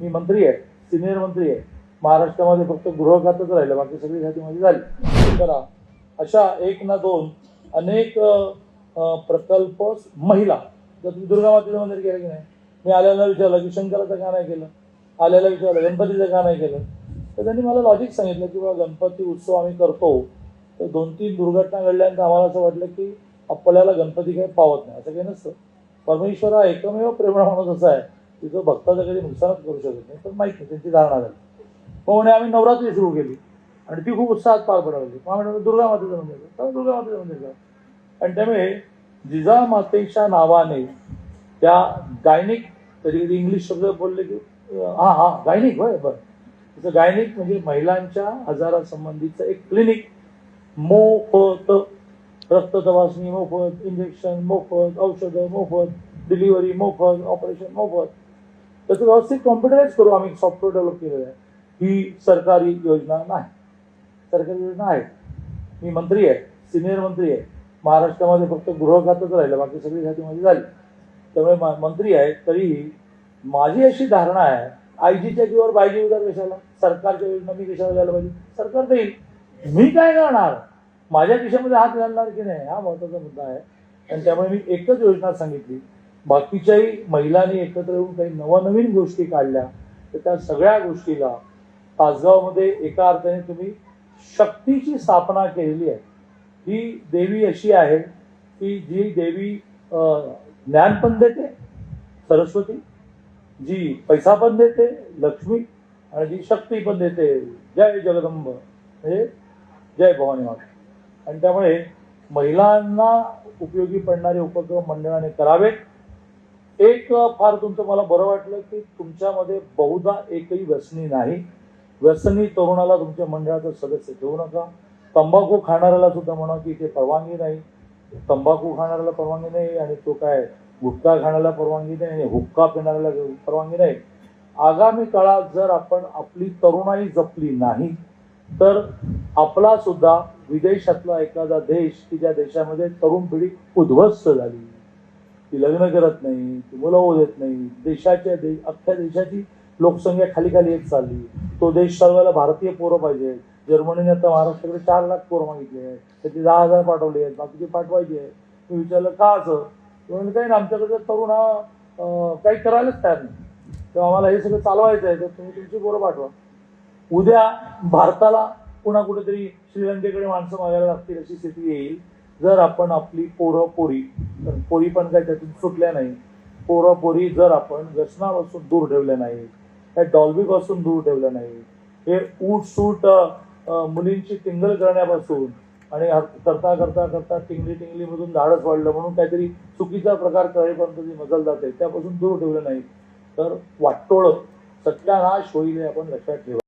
मी मंत्री आहे सिनियर मंत्री आहे. महाराष्ट्रामध्ये फक्त गृह खातंच राहिलं बाकी सगळी खाती माझी झाली करा. अशा एक ना दोन अनेक प्रकल्प महिला जर तुम्ही दुर्गा मातेचं मंदिर केलं की नाही मी आल्याला विचारलं की शंकराचं का नाही केलं? आल्याला विचारलं गणपतीचं का नाही केलं? तर त्यांनी मला लॉजिक सांगितलं की बाबा गणपती उत्सव आम्ही करतो. तर दोन तीन दुर्घटना घडल्यानंतर आम्हाला असं वाटलं की आपल्याला गणपती काही पावत नाही असं काही नसतं. परमेश्वर हा एकमेव प्रेमळ माणूस असा आहे. तिथं भक्ताचं कधी नुकसानच करू शकत नाही पण माहीत नाही त्यांची धारणा झाली. मग म्हणे आम्ही नवरात्री सुरू केली. आणि ती खूप उत्साहात पार पडवली मग आम्ही दुर्गा मातेचं मंदिर करू. दुर्गा मातेचं मंदिर करा आणि त्यामुळे जिजा मातेच्या नावाने त्या गायनिक कधी कधी इंग्लिश शब्द बोलले की हां हां गायनिक होय बरं. तिचं गायनिक म्हणजे महिलांच्या आजारासंबंधीचं एक क्लिनिक मोफत रक्त तपासणी मोफत इंजेक्शन मोफत औषधं मोफत डिलिव्हरी मोफत ऑपरेशन मोफत. त्याचं व्यवस्थित कॉम्प्युटराईज करू आम्ही सॉफ्टवेअर डेव्हलप केलेलं आहे. ही सरकारी योजना नाही. सरकारी योजना आहे. मी मंत्री आहे सिनियर मंत्री आहे. महाराष्ट्रामध्ये फक्त गृह खातंच राहिलं बाकी सगळी खाती माझी झाली. त्यामुळे मा- मंत्री आहे तरीही माझी अशी धारणा आहे आयजीच्या जीवर बायजी उदार कशाला? सरकारच्या योजना मी कशाला द्यायला पाहिजे? सरकार देईल. मी काय करणार? माझ्या खिशामध्ये हात घालणार की नाही? हा महत्त्वाचा मुद्दा आहे. आणि त्यामुळे मी एकच योजना सांगितली बाकीच्याही महिलांनी एकत्र येऊन काही नवनवीन गोष्टी काढल्या तर त्या सगळ्या गोष्टीला तासगावमध्ये एका अर्थाने तुम्ही शक्तीची स्थापना केलेली आहे. ही देवी अशी आहे की जी देवी ज्ञान पण देते सरस्वती जी पैसा पण देते लक्ष्मी आणि जी शक्ती पण देते जय जगदंब म्हणजे जय भवानी माता. आणि त्यामुळे महिलांना उपयोगी पडणारे उपक्रम मंडळाने करावेत. एक फार तुमचं मला बरं वाटलं की तुमच्यामध्ये बहुधा एकही व्यसनी नाही. व्यसनी तरुणाला तुमच्या मंडळाचं सदस्य ठेवू नका. तंबाखू खाणाऱ्याला सुद्धा म्हणा की इथे परवानगी नाही. तंबाखू खाणाऱ्याला परवानगी नाही आणि तो काय गुटखा खाण्याला परवानगी नाही आणि हुक्का पिणाऱ्याला परवानगी नाही. आगामी काळात जर आपण आपली तरुणाई जपली नाही तर आपला सुद्धा विदेशातला एखादा देश की ज्या देशामध्ये तरुण पिढी उद्ध्वस्त झाली. ती लग्न करत नाही ती मुलं होऊ देत नाही. देशाच्या दे अख्ख्या देशाची लोकसंख्या खाली खाली येत चालली. तो देश चालवायला भारतीय पोरं पाहिजे जर्मनीने आता महाराष्ट्राकडे चार लाख पोरं मागितले आहेत. त्याची दहा हजार पाठवले आहेत. बाकीचे पाठवायचे आहे मी विचारलं का असं? म्हणजे काही ना आमच्याकडे तरुण हा काही करायलाच तयार नाही. तेव्हा आम्हाला हे सगळं चालवायचं आहे तर तुम्ही तुमची पोरं पाठवा. उद्या भारताला पुन्हा कुठेतरी श्रीलंकेकडे माणसं मागायला लागतील अशी स्थिती येईल. जर आपण आपली पोरं पोरी तर पोरी पण काही त्यातून सुटल्या नाही पोरं पोरी जर आपण व्यसनापासून दूर ठेवल्या नाही त्या डॉल्बीपासून दूर ठेवल्या नाही हे ऊट सूट मुलींची टिंगल करण्यापासून आणि करता करता करता टिंगली टिंगलीमधून धाडस वाढलं म्हणून काहीतरी चुकीचा प्रकार कळेपर्यंत जी मजल जाते त्यापासून दूर ठेवलं नाही तर वाटोळं सत्यानाश होईल हे आपण लक्षात ठेवा.